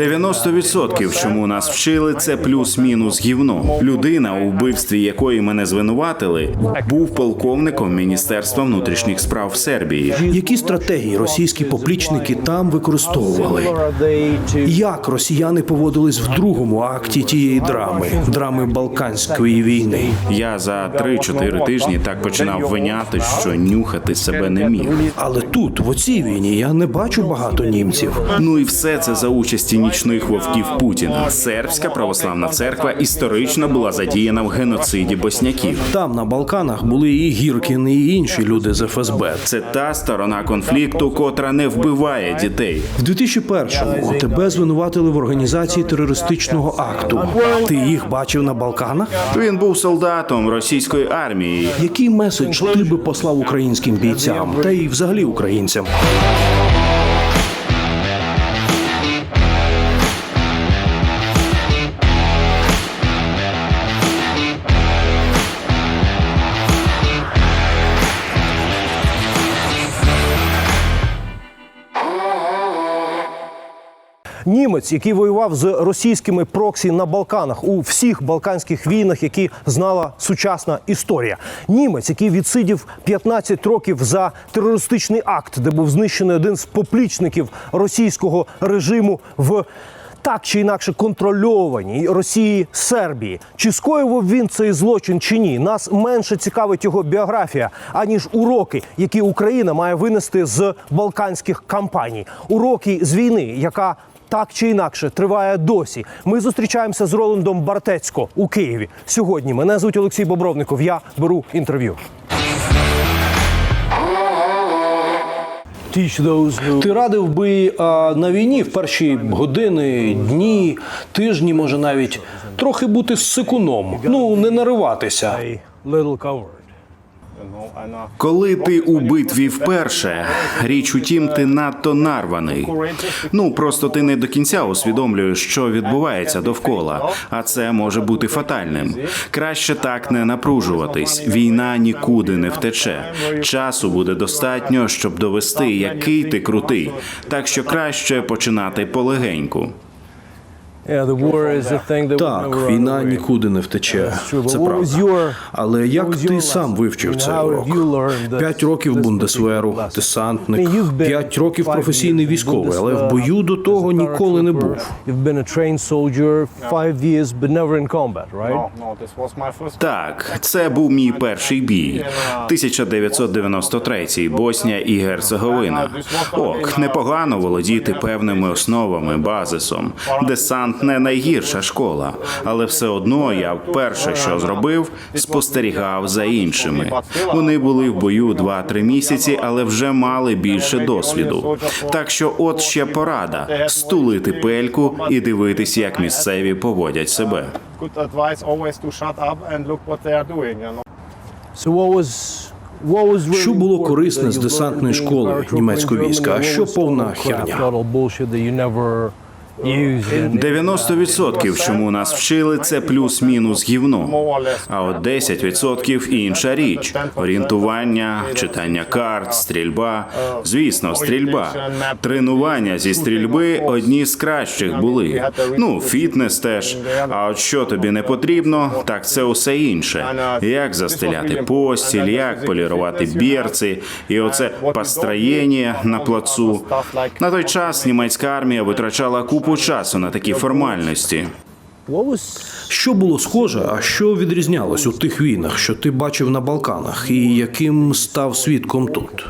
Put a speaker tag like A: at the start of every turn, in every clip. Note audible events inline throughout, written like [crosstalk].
A: 90% чому нас вчили, це плюс-мінус гівно. Людина, у вбивстві якої мене звинуватили, був полковником Міністерства внутрішніх справ Сербії.
B: Які стратегії російські поплічники там використовували? Як росіяни поводились в другому акті тієї драми драми Балканської війни?
A: Я за 3-4 тижні так починав виняти, що нюхати себе не міг.
B: Але тут, в оцій війні, я не бачу багато німців.
A: Ну і все це за участі нічних вовків Путіна. Сербська православна церква історично була задіяна в геноциді босняків.
B: Там на Балканах були і Гіркін, і інші люди з ФСБ.
A: Це та сторона конфлікту, котра не вбиває дітей.
B: В 2001-му тебе звинуватили в організації терористичного акту. Ти їх бачив на Балканах?
A: Він був солдатом російської армії.
B: Який меседж ти би послав українським бійцям та й взагалі українцям?
C: Німець, який воював з російськими проксі на Балканах у всіх балканських війнах, які знала сучасна історія. Німець, який відсидів 15 років за терористичний акт, де був знищений один з поплічників російського режиму в. Так чи інакше контрольованій Росії Сербії. Чи скоював він цей злочин чи ні? Нас менше цікавить його біографія, аніж уроки, які Україна має винести з балканських кампаній. Уроки з війни, яка так чи інакше триває досі. Ми зустрічаємося з Роландом Бартецько у Києві. Сьогодні мене звуть Олексій Бобровников. Я беру інтерв'ю. Ти радив би а, на війні в перші години, дні, тижні, може навіть трохи бути сикуном. Ну не нариватися.
A: Коли ти у битві вперше, річ у тім, ти надто нарваний. Ну просто ти не до кінця усвідомлюєш, що відбувається довкола, а це може бути фатальним. Краще так не напружуватись. Війна нікуди не втече. Часу буде достатньо, щоб довести, який ти крутий. Так що краще починати полегеньку.
B: Так, війна нікуди не втече. Це правда. Але як ти сам вивчив цей урок? П'ять років бундесверу, десантник, п'ять років професійний військовий, але в бою до того ніколи не був.
A: Так, це був мій перший бій. 1993 Боснія і Герцеговина. Ок, непогано володіти певними основами, базисом. Десант не найгірша школа, але все одно я вперше, що зробив, спостерігав за іншими. Вони були в бою 2-3 місяці, але вже мали більше досвіду. Так що, от ще порада: стулити пельку і дивитись, як місцеві поводять себе.
C: So what was
B: Що було корисне з десантної школи німецького війська, а що повна херня?
C: Not all bullshit that you never used in-
A: 90% чому нас вчили, це плюс-мінус гівно. А от 10% інша річ: орієнтування, читання карт, стрільба. Звісно, стрільба. Тренування зі стрільби одні з кращих були. Ну, фітнес теж. А от що тобі не потрібно, так це усе інше. Як застеляти постіль, як полірувати бірці, і оце построєння на плацу. На той час німецька армія витрачала купу часу на такі формальності.
B: Що було схоже, а що відрізнялось у тих війнах, що ти бачив на Балканах, і яким став свідком тут?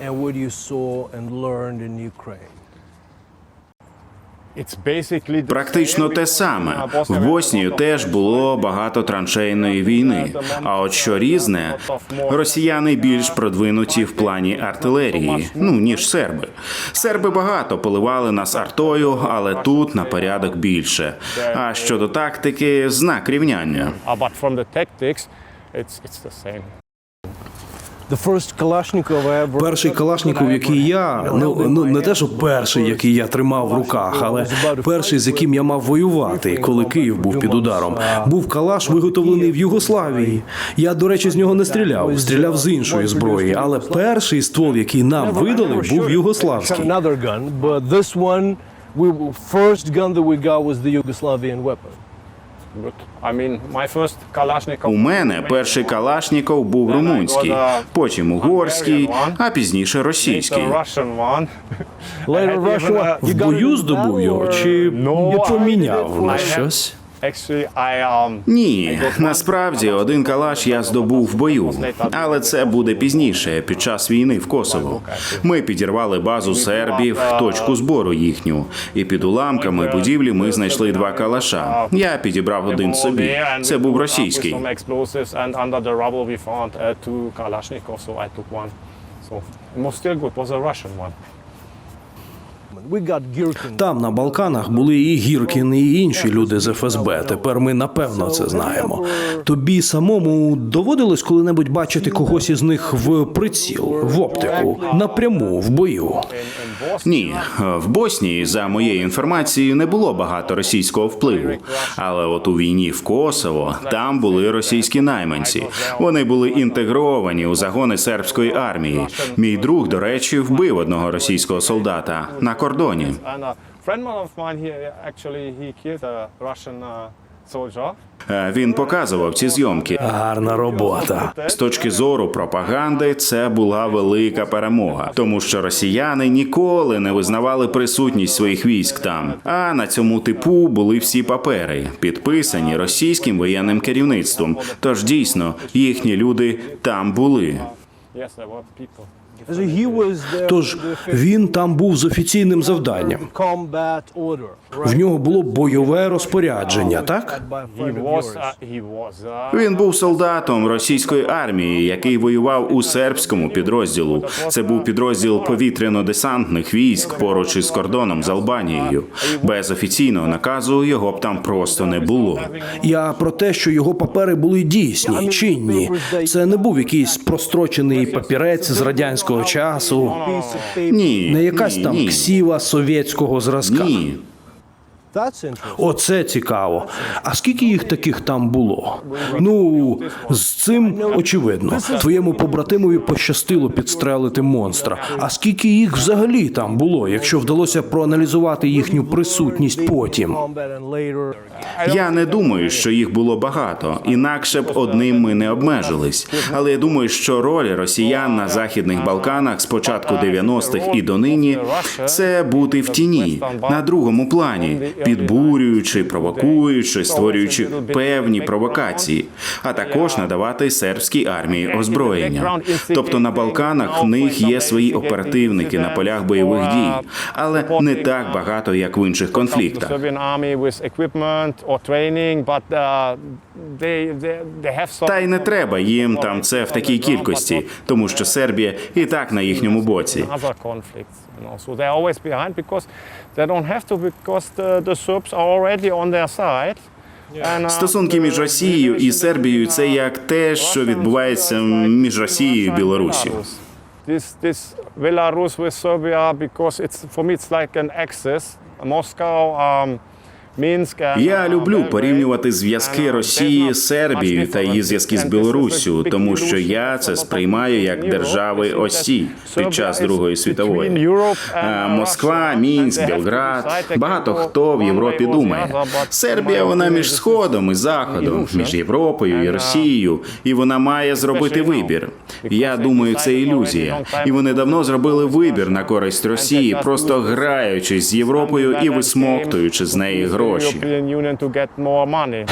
C: and what you saw and learned in Ukraine?
D: It's basically the
A: Практично те саме. В Боснію теж було багато траншейної війни. А от що різне, росіяни більш продвинуті в плані артилерії, ну ніж серби. Серби багато поливали нас артою, але тут на порядок більше. А щодо тактики, знак рівняння.
B: Перший Калашніков, який я ну ну не те, що перший, який я тримав в руках, але перший, з яким я мав воювати, коли Київ був під ударом, був калаш, виготовлений в Югославії. Я, до речі, з нього не стріляв, стріляв з іншої зброї. Але перший ствол, який нам видали, був югославський.
C: First gun that we got was the Yugoslavian weapon.
A: У мене перший Калашніков був румунський, потім угорський, а пізніше російський. [laughs]
B: В бою здобув його чи поміняв на щось?
D: Um.
A: Ні, насправді один калаш я здобув в бою, але це буде пізніше, під час війни в Косово. Ми підірвали базу сербів, точку збору їхню, і під уламками будівлі ми знайшли два калаша. Я підібрав один собі. Це був російський.
D: Uh, so was still good. Was a Russian one.
B: Там на Балканах були і Гіркін, і інші люди з ФСБ. Тепер ми напевно це знаємо. Тобі самому доводилось коли-небудь бачити когось із них в приціл, в оптику, напряму в бою.
A: Ні, в Боснії, за моєю інформацією, не було багато російського впливу. Але от у війні в Косово там були російські найманці. Вони були інтегровані у загони сербської армії. Мій друг, до речі, вбив одного російського солдата на кордоні.
D: Uh.
A: Е, Він показував ці зйомки.
B: Гарна робота.
A: З точки зору пропаганди, це була велика перемога, тому що росіяни ніколи не визнавали присутність своїх військ там. А на цьому типу були всі папери, підписані російським воєнним керівництвом. Тож дійсно їхні люди там були.
B: Тож він там був з офіційним завданням. В нього було бойове розпорядження, так?
A: Він був солдатом російської армії, який воював у сербському підрозділу. Це був підрозділ повітряно-десантних військ поруч із кордоном з Албанією. Без офіційного наказу його б там просто не було.
B: Я про те, що його папери були дійсні, чинні. Це не був якийсь прострочений папірець з радянського часу,
C: of paper.
A: Ні,
B: не якась
A: ні,
B: там
A: ні.
B: ксіва совєтського зразка.
A: Ні.
B: Оце цікаво. А скільки їх таких там було? Ну з цим очевидно. Твоєму побратимові пощастило підстрелити монстра. А скільки їх взагалі там було, якщо вдалося проаналізувати їхню присутність потім?
A: Я не думаю, що їх було багато, інакше б одним ми не обмежились. Але я думаю, що роль росіян на західних Балканах з початку 90-х і донині це бути в тіні на другому плані, підбурюючи, провокуючи, створюючи певні провокації, а також надавати сербській армії озброєння. Тобто на Балканах в них є свої оперативники на полях бойових дій, але не так багато, як в інших конфліктах.
D: Uh.
A: Та й не треба їм там це в такій кількості, тому що Сербія і так на їхньому боці.
D: They don't have to because the, the Serbs are already on their side. Uh,
A: Стосунки між Росією і Сербією це як те, що відбувається між Росією і Білорусі.
D: This this Belarus with Serbia because it's for me it's like an axis. Moscow, um,
A: Я люблю порівнювати зв'язки Росії з Сербією та її зв'язки з Білоруссю, тому що я це сприймаю як держави осі під час Другої світової. Москва, Мінськ,
D: they
A: Багато хто в Європі думає. Сербія вона між сходом і заходом, між Європою і Росією, і вона має зробити вибір. Я думаю, це ілюзія. І вони давно зробили вибір на користь Росії, просто граючись з Європою і висмоктуючи з неї гроші.
D: European Union to get more money.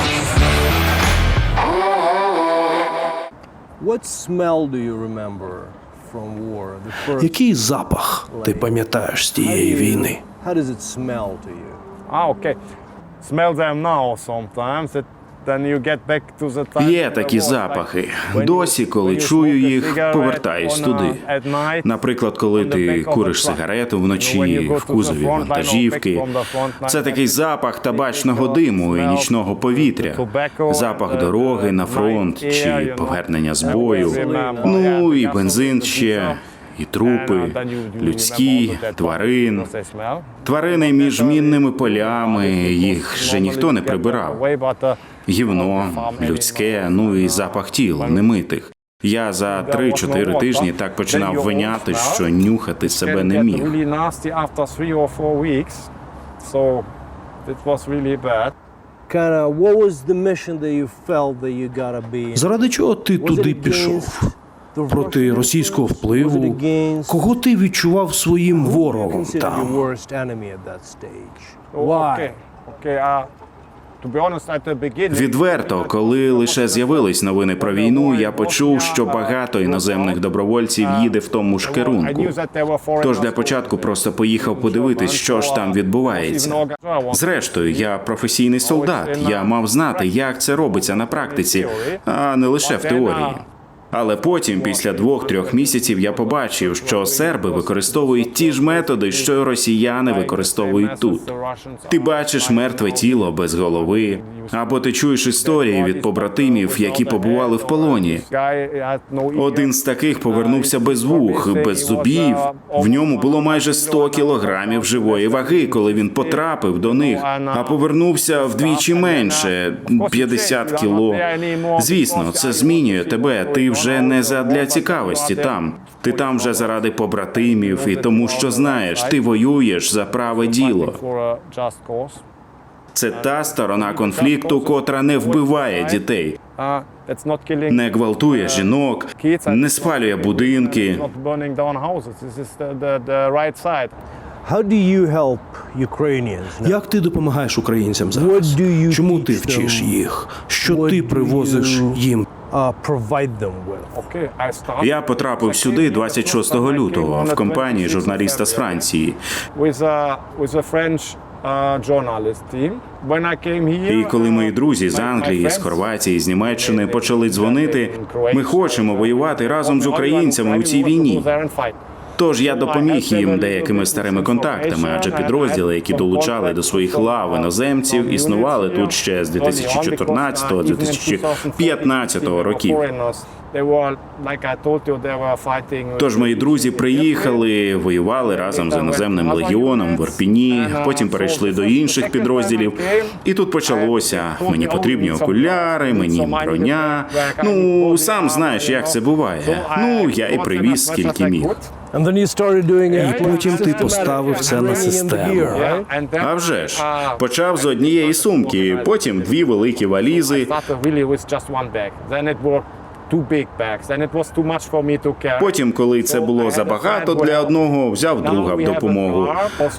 C: What smell do you remember from war? The first.
B: Який запах ти пам'ятаєш з тієї війни?
C: How does it smell to you?
D: Ah, okay. Smell them now sometimes. That
A: Є такі запахи. Досі, коли чую їх, повертаюсь туди. Наприклад, коли ти куриш сигарету вночі в кузові вантажівки, це такий запах табачного диму і нічного повітря, запах дороги на фронт чи повернення з бою. Ну і бензин ще, і трупи, людські, тварин. Тварини між мінними полями, їх же ніхто не прибирав. Гівно, людське, ну і запах тіл немитих. Я за 3-4 тижні так починав виняти, що нюхати себе не міг.
B: Заради чого ти туди пішов? Проти російського впливу? Кого ти відчував своїм ворогом там?
A: Відверто, коли лише з'явились новини про війну, я почув, що багато іноземних добровольців їде в тому ж керунку. Тож для початку просто поїхав подивитись, що ж там відбувається. Зрештою, я професійний солдат. Я мав знати, як це робиться на практиці, а не лише в теорії. Але потім, після двох-трьох місяців, я побачив, що серби використовують ті ж методи, що й росіяни використовують тут. Ти бачиш мертве тіло без голови, або ти чуєш історії від побратимів, які побували в полоні. Один з таких повернувся без вух, без зубів. В ньому було майже 100 кілограмів живої ваги, коли він потрапив до них, а повернувся вдвічі менше 50 кіло. Звісно, це змінює тебе. Ти вже не задля цікавості там. Ти там вже заради побратимів і тому, що знаєш, ти воюєш за праве діло. Це та сторона конфлікту, котра не вбиває дітей, не гвалтує жінок, не спалює будинки.
B: Як ти допомагаєш українцям зараз? Чому ти вчиш їх? Що ти привозиш їм?
C: Uh, provide them with?
A: Я потрапив сюди 26 лютого в компанії журналіста з Франції.
D: uh,
A: І коли мої друзі з Англії, з Хорватії, з Німеччини почали дзвонити, ми хочемо воювати разом з українцями у цій війні. Тож я допоміг їм деякими старими контактами, адже підрозділи, які долучали до своїх лав іноземців, існували тут ще з 2014-2015 років. Тож мої друзі приїхали, воювали разом з іноземним легіоном в Ірпіні, потім перейшли до інших підрозділів. І тут почалося. Мені потрібні окуляри, мені броня. Ну сам знаєш, як це буває. Ну я і привіз скільки міг.
C: And then you started doing it.
B: І потім ти поставив це на систему.
A: А вже ж почав з однієї сумки, потім дві великі валізи. Потім, коли це було забагато для одного, взяв друга в допомогу.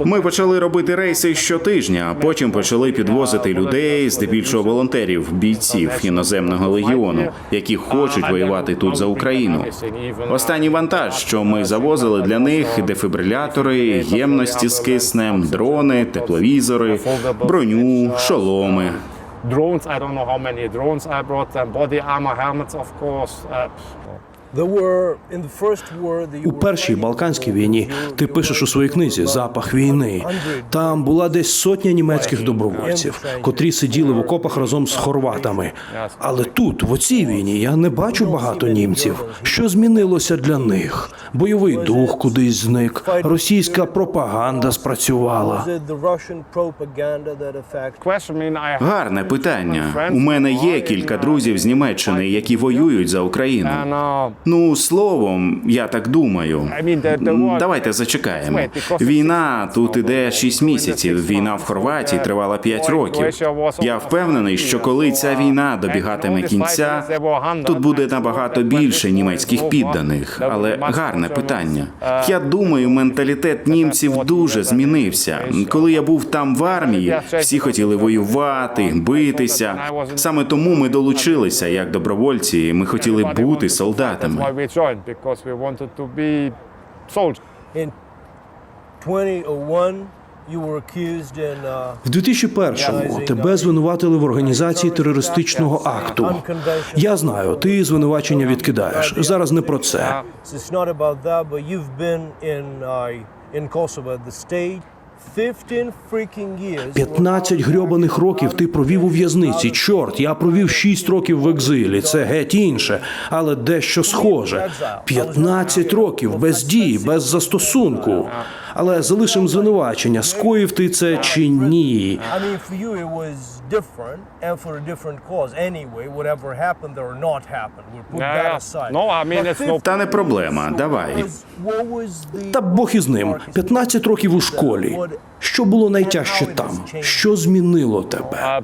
A: Ми почали робити рейси щотижня, а потім почали підвозити людей, здебільшого волонтерів, бійців іноземного легіону, які хочуть воювати тут за Україну. Останній вантаж, що ми завозили для них: дефібрилятори, ємності з киснем, дрони, тепловізори, броню, шоломи.
D: Drones, I don't know how many drones I brought them, body armor, helmets, of course. Uh,
B: У першій Балканській війні ти пишеш у своїй книзі Запах війни. Там була десь сотня німецьких добровольців, котрі сиділи в окопах разом з хорватами. Але тут, в оцій війні, я не бачу багато німців. Що змінилося для них? Бойовий дух кудись зник, російська пропаганда спрацювала.
A: Гарне питання. У мене є кілька друзів з Німеччини, які воюють за Україну.
D: Uh,
A: Ну, словом, я так думаю. Давайте зачекаємо. Війна тут іде 6 місяців. Війна в Хорватії тривала 5 років. Я впевнений, що коли ця війна добігатиме кінця, тут буде набагато більше німецьких підданих. Але гарне питання. Я думаю, менталітет німців дуже змінився. Коли я був там в армії, всі хотіли воювати, битися. Саме тому ми долучилися як добровольці. Ми хотіли бути солдатами.
D: That's why we joined because we wanted to be soldiers.
C: In 2001, you were accused in uh,
B: В 2001-му тебе звинуватили в організації терористичного акту. Я знаю, ти звинувачення відкидаєш. Зараз не про це.
C: So it's not about that, but you've been in uh, in Kosovo at the state 15 freaking years.
B: 15 грьобаних років ти провів у в'язниці. Чорт, я провів 6 років в екзилі. Це геть інше, але дещо схоже. 15 років без дій, без застосунку. Але залишимо звинувачення, скоїв ти це чи ні.
E: Different and for a different cause. Anyway, whatever happened or not happened, we'll put
D: Yeah,
E: that aside.
D: No, I mean, it's no-
A: Та не проблема, давай.
B: Та Бог із ним. 15 років у школі. Що було найтяжче там? Що змінило тебе?
D: Uh,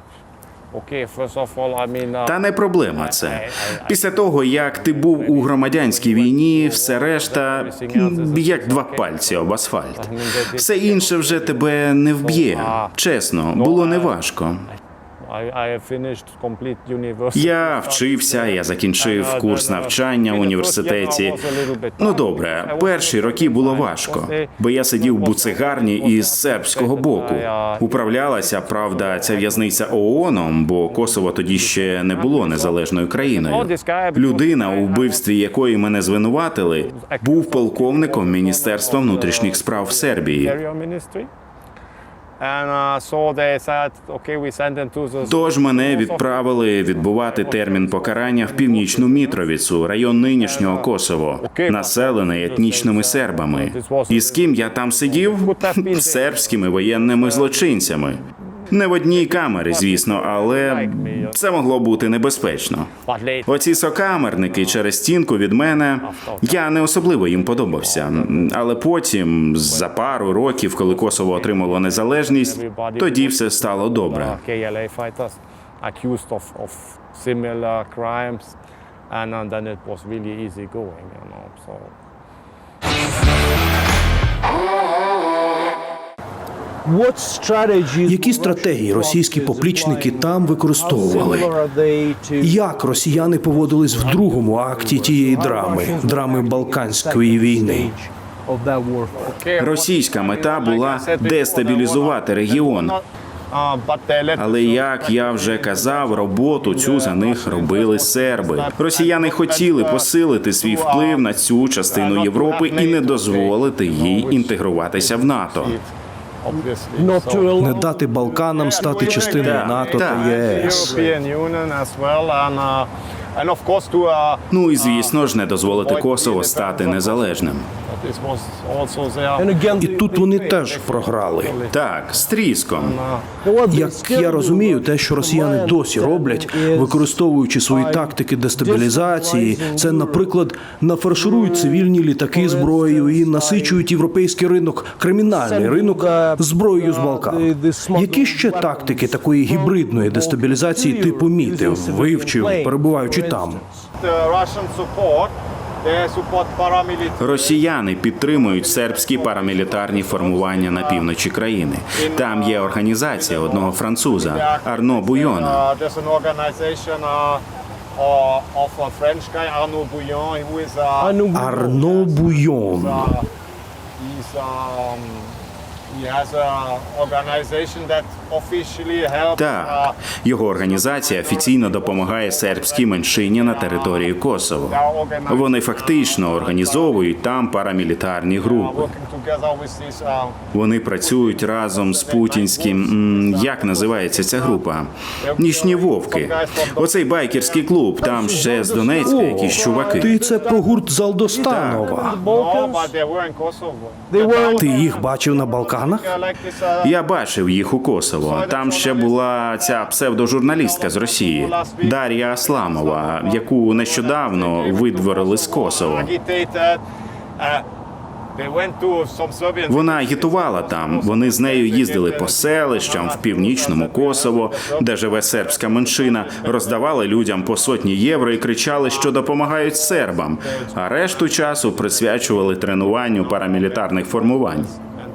D: uh,
A: Та не проблема це. Після того, як ти був у громадянській війні, все решта як два пальці об асфальт. Все інше вже тебе не вб'є. Чесно, було неважко. Я вчився, я закінчив курс навчання в університеті. Ну добре, перші роки було важко, бо я сидів в буцегарні із сербського боку. Управлялася, правда, ця в'язниця ООНом, бо Косово тоді ще не було незалежною країною. Людина, у вбивстві якої мене звинуватили, був полковником Міністерства внутрішніх справ Сербії. Тож мене відправили відбувати термін покарання в північну Мітровіцу, район нинішнього Косово, населений етнічними сербами. І з ким я там сидів? З сербськими воєнними злочинцями. Не в одній камері, звісно, але це могло бути небезпечно. Оці сокамерники через стінку від мене я не особливо їм подобався. Але потім, за пару років, коли Косово отримало незалежність, тоді все стало добре.
D: and then it was really easy going, you know. So
B: Які стратегії російські поплічники там використовували? Як росіяни поводились в другому акті тієї драми, драми Балканської війни?
A: Російська мета була дестабілізувати регіон. Але як я вже казав, роботу цю за них робили серби. Росіяни хотіли посилити свій вплив на цю частину Європи і не дозволити їй інтегруватися в НАТО.
B: Не дати Балканам стати частиною НАТО та ЄС.
D: Uh, uh,
A: Ну і звісно ж не дозволити Косово стати незалежним.
B: І тут вони теж програли.
A: Так, з тріском.
B: Як я розумію, те, що росіяни досі роблять, використовуючи свої тактики дестабілізації, це, наприклад, нафарширують цивільні літаки зброєю і насичують європейський ринок, кримінальний ринок зброєю з Балкан. Які ще тактики такої гібридної дестабілізації ти помітив, вивчив, перебуваючи там?
D: Support paramilitary.
A: Росіяни підтримують сербські парамілітарні формування на півночі країни. Там є організація одного француза Арно Буйона.
B: Арно Буйон.
A: Так,
D: uh,
A: його організація офіційно допомагає сербській меншині на території Косово. Вони фактично організовують там парамілітарні
D: uh,
A: групи.
D: uh,
A: Вони працюють разом з путінським. Як називається ця група? Нічні вовки. Оцей байкерський клуб. Там ще з Донецька якісь чуваки.
B: Ти це про гурт Залдостанова. Ти їх бачив на Балканах?
D: Uh,
A: Я бачив їх у Косово. Там ще була ця псевдожурналістка з Росії Дар'я Асламова, яку нещодавно видворили з Косово. Вона агітувала там. Вони з нею їздили по селищам в північному Косово, де живе сербська меншина, роздавали людям по сотні євро і кричали, що допомагають сербам. А решту часу присвячували тренуванню парамілітарних формувань.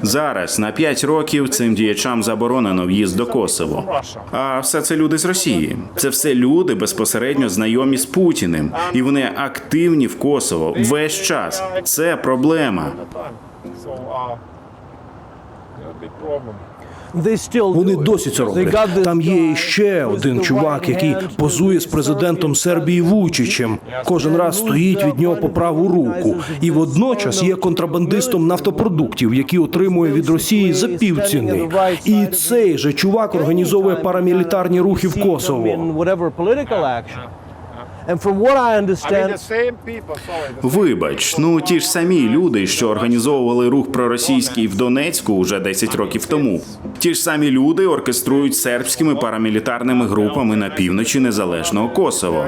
A: Зараз на 5 років цим діячам заборонено в'їзд до Косово. А все це люди з Росії. Це все люди безпосередньо знайомі з Путіним, і вони активні в Косово весь час. Це проблема.
B: Вони досі це роблять. Там є ще один чувак, який позує з президентом Сербії Вучичем. Кожен раз стоїть від нього по праву руку, і водночас є контрабандистом нафтопродуктів, які отримує від Росії за півціни. І цей же чувак організовує парамілітарні рухи в Косово.
A: Вибач, ну ті ж самі люди, що організовували рух проросійський в Донецьку уже 10 років тому. Ті ж самі люди оркеструють сербськими парамілітарними групами на півночі незалежного Косово.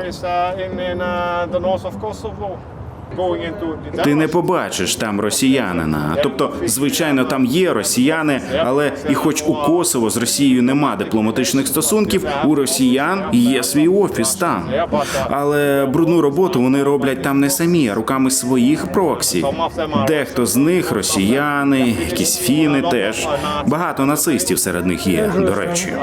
A: Ти не побачиш там росіянина. Тобто, звичайно, там є росіяни, але і хоч у Косово з Росією нема дипломатичних стосунків, у росіян є свій офіс там. Але брудну роботу вони роблять там не самі, а руками своїх проксі. Дехто з них росіяни, якісь фіни теж. Багато нацистів серед них є, до речі.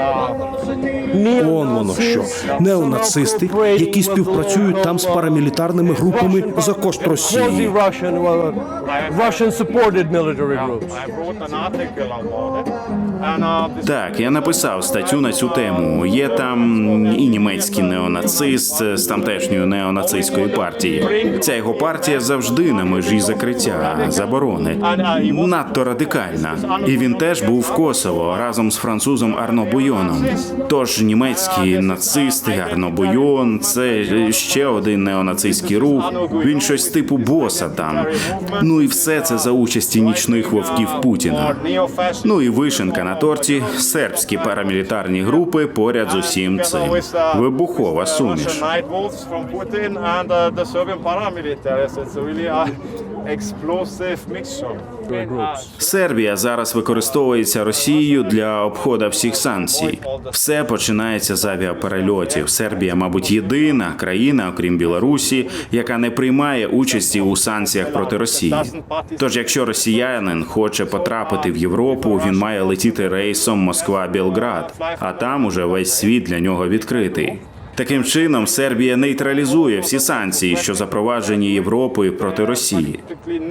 B: Он воно що. Неонацисти, які співпрацюють там з парамілітарними групами за кошт Росії.
E: quasi-Russian, well, Russian-supported military groups.
D: I wrote an article about it.
A: Так, я написав статтю на цю тему. Є там і німецький неонацист з тамтешньої неонацистської партії. Ця його партія завжди на межі закриття заборони. Надто радикальна. І він теж був в Косово разом з французом Арно Буйоном. Тож німецькі нацисти Арно Буйон це ще один неонацистський рух. Він щось типу боса там. Ну і все це за участі нічних вовків Путіна. Ну і вишенка на торті сербські парамілітарні групи поряд з усім цим. Вибухова суміш. Сербія зараз використовується Росією для обходу всіх санкцій. Все починається з авіаперельотів. Сербія, мабуть, єдина країна, окрім Білорусі, яка не приймає участі у санкціях проти Росії. Тож, якщо росіянин хоче потрапити в Європу, він має летіти рейсом Москва-Білград, а там уже весь світ для нього відкритий. Таким чином, Сербія нейтралізує всі санкції, що запроваджені Європою проти Росії.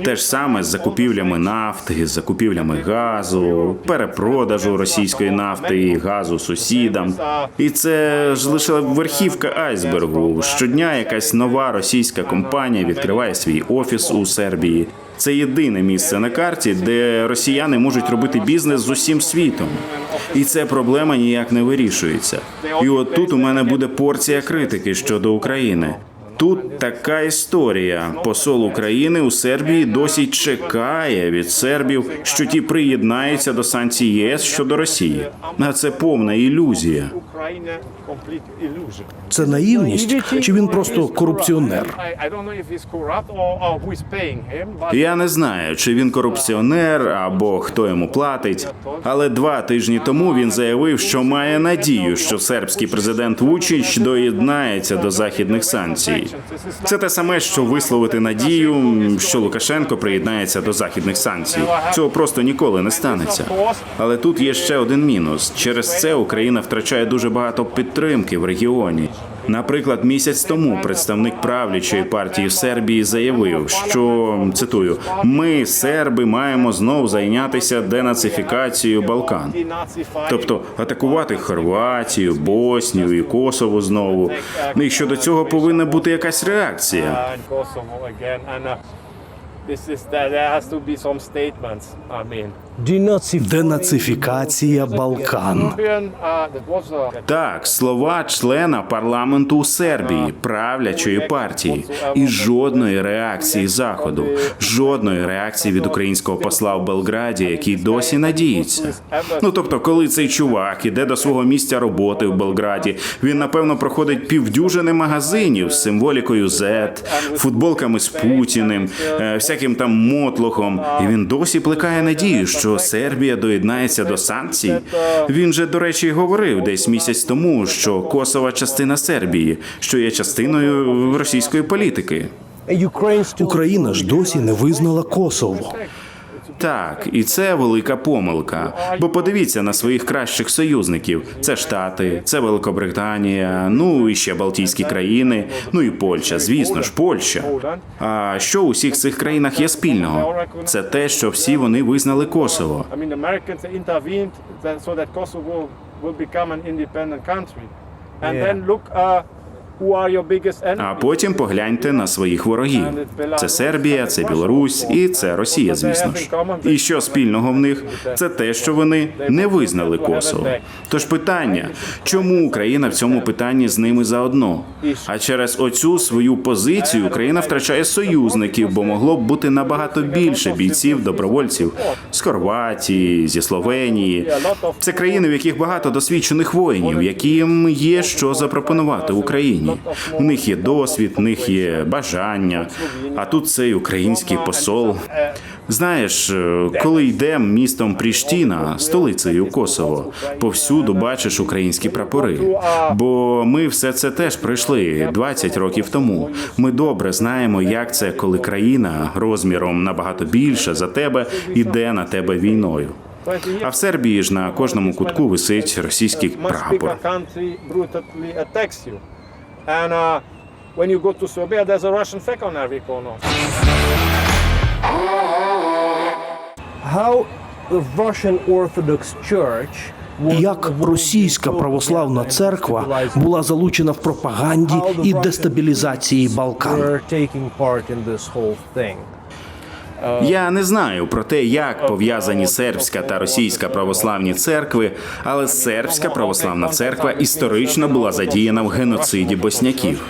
A: Те ж саме з закупівлями нафти, закупівлями газу, перепродажу російської нафти і газу сусідам. І це ж лише верхівка айсбергу. Щодня якась нова російська компанія відкриває свій офіс у Сербії. Це єдине місце на карті, де росіяни можуть робити бізнес з усім світом. І ця проблема ніяк не вирішується. І от тут у мене буде порція критики щодо України. Тут така історія. Посол України у Сербії досі чекає від сербів, що ті приєднаються до санкцій ЄС щодо Росії. А це повна ілюзія.
B: Це наївність чи він просто корупціонер?
A: Я не знаю, чи він корупціонер або хто йому платить. Але два тижні тому він заявив, що має надію, що сербський президент Вучич доєднається до західних санкцій. Це те саме, що висловити надію, що Лукашенко приєднається до західних санкцій. Цього просто ніколи не станеться. Але тут є ще один мінус. Через це Україна втрачає дуже багато підтримки в регіоні. Наприклад, місяць тому представник правлячої партії в Сербії заявив, що цитую: ми, серби, маємо знов зайнятися денацифікацією Балкан. Тобто атакувати Хорватію, Боснію і Косово знову. Ну і щодо цього повинна бути якась реакція.
D: this is there has to be some statements. I mean.
B: Денацифікація Балкан.
A: Так, слова члена парламенту Сербії, правлячої партії, і жодної реакції заходу, жодної реакції від українського посла в Белграді, який досі надіється. Ну тобто, коли цей чувак іде до свого місця роботи в Белграді, він напевно проходить півдюжини магазинів з символікою Z, футболками з Путіним, е, всяким там мотлохом, і він досі плекає надію, що Сербія доєднається до санкцій. Він же, до речі, говорив десь місяць тому, що Косова частина Сербії, що є частиною російської політики.
B: Україна ж досі не визнала Косово.
A: Так, і це велика помилка. Бо подивіться на своїх кращих союзників: це Штати, це Великобританія, ну і ще Балтійські країни, ну і Польща, звісно ж, Польща. А що у всіх цих країнах є спільного? Це те, що всі вони визнали Косово.
D: Will become an independent country. And then look,
A: А потім погляньте на своїх ворогів. Це Сербія, це Білорусь і це Росія, звісно ж. І що спільного в них? Це те, що вони не визнали Косово. Тож питання, чому Україна в цьому питанні з ними заодно? А через оцю свою позицію Україна втрачає союзників, бо могло б бути набагато більше бійців, добровольців з Хорватії, зі Словенії. Це країни, в яких багато досвідчених воїнів, яким є що запропонувати Україні. У них є досвід, в них є бажання. А тут цей український посол. Знаєш, е, коли йдемо містом Пріштіна, столицею Косово, повсюду бачиш українські прапори. Бо ми все це теж пройшли 20 років тому. Ми добре знаємо, як це, коли країна розміром набагато більше за тебе іде на тебе війною. А в Сербії ж на кожному кутку висить російський прапор.
D: And uh, when you go to Serbia, there's a Russian flag on every corner.
E: How the Russian Orthodox Church
B: Як російська православна церква була залучена в пропаганді і дестабілізації Балкан.
A: Я не знаю про те, як пов'язані сербська та російська православні церкви, але сербська православна церква історично була задіяна в геноциді босняків.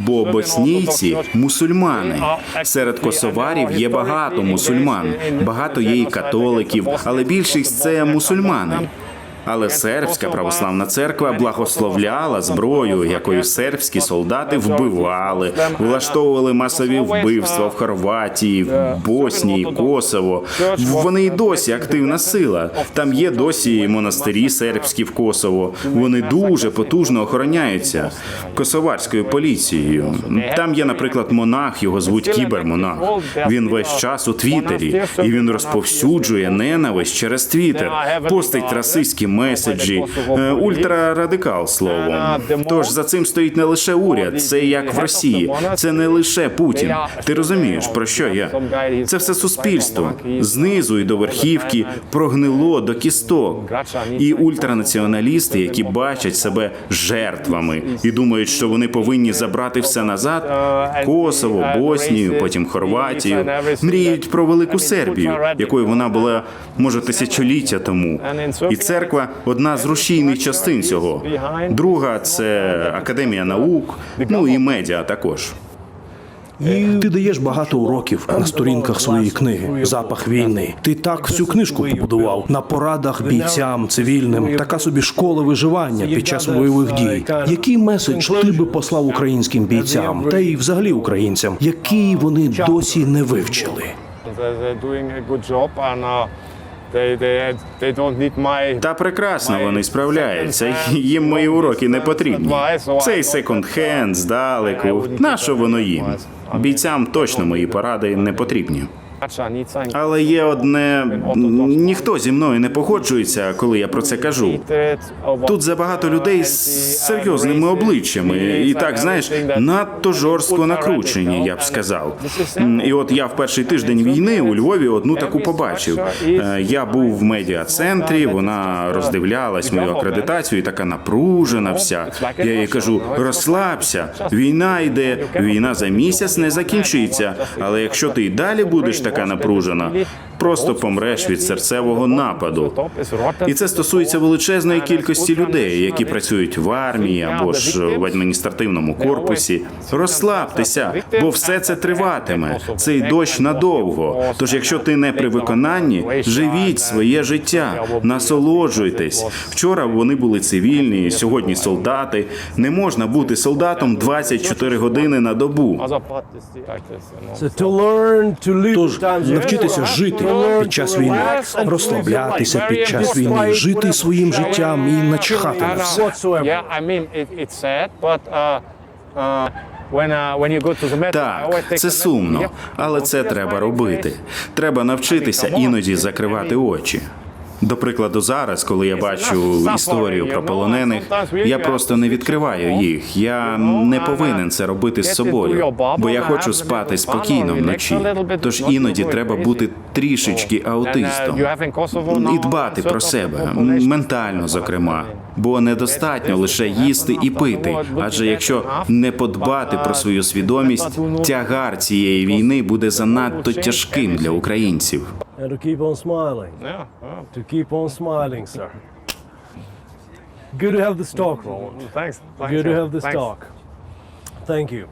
A: Бо боснійці мусульмани. Серед косоварів є багато мусульман, багато є і католиків, але більшість це мусульмани. Але сербська православна церква благословляла зброю, якою сербські солдати вбивали, влаштовували масові вбивства в Хорватії, в Боснії, Косово. Вони й досі активна сила. Там є досі монастирі сербські в Косово. Вони дуже потужно охороняються косоварською поліцією. Там є, наприклад, монах, його звуть кібермонах. Він весь час у Твіттері, і він розповсюджує ненависть через Твіттер, постить расистські меседжі, е, ультрарадикал словом. Тож за цим стоїть не лише уряд, це як в Росії, це не лише Путін. Ти розумієш про що я? Це все суспільство знизу і до верхівки прогнило до кісток. І ультранаціоналісти, які бачать себе жертвами і думають, що вони повинні забрати все назад. Косово, Боснію, потім Хорватію, мріють про велику Сербію, якою вона була може тисячоліття тому. І церква одна з рушійних частин цього. Друга це академія наук, ну і медіа також.
B: Ти даєш багато уроків на сторінках своєї книги Запах війни. Ти так всю книжку побудував на порадах бійцям, цивільним, така собі школа виживання під час бойових дій. Який меседж ти би послав українським бійцям та й взагалі українцям, який вони досі не вивчили?
A: Та прекрасно вони справляються. Їм мої уроки не потрібні. Цей секонд-хенд здалеку. Нащо воно їм? Бійцям точно мої поради не потрібні. Але є одне ніхто зі мною не погоджується, коли я про це кажу. Тут забагато людей з серйозними обличчями, і так знаєш, надто жорстко накручені, я б сказав. І от я в перший тиждень війни у Львові одну таку побачив. Е, Я був в медіа-центрі, вона роздивлялась мою акредитацію, така напружена вся. Я їй кажу: розслабся, війна йде, війна за місяць не закінчиться. Але якщо ти й далі будеш така напружена, просто помреш від серцевого нападу. І це стосується величезної кількості людей, які працюють в армії або ж в адміністративному корпусі. Розслабтеся, бо все це триватиме. Цей дощ надовго. Тож, якщо ти не при виконанні, живіть своє життя, насолоджуйтесь. Вчора вони були цивільні, сьогодні солдати. Не можна бути солдатом 24 години на добу.
B: Тож навчитися жити під час війни, розслаблятися під час війни, жити своїм життям і начхати на все.
D: uh, uh, uh,
A: Так, це сумно, але це треба робити. Треба навчитися іноді закривати очі. До прикладу, зараз, коли я бачу історію про полонених, я просто не відкриваю їх. Я не повинен це робити з собою, бо я хочу спати спокійно вночі. Тож іноді треба бути трішечки аутистом і дбати про себе ментально, зокрема. Бо недостатньо лише їсти і пити. Адже якщо не подбати про свою свідомість, тягар цієї війни буде занадто тяжким для українців.
E: And to keep on smiling.
D: Yeah.
E: To keep on smiling, sir. Good to have the stock, Roland.
D: Thanks. Thanks.
E: Good to have the
D: Thanks.
E: stock. Thank you.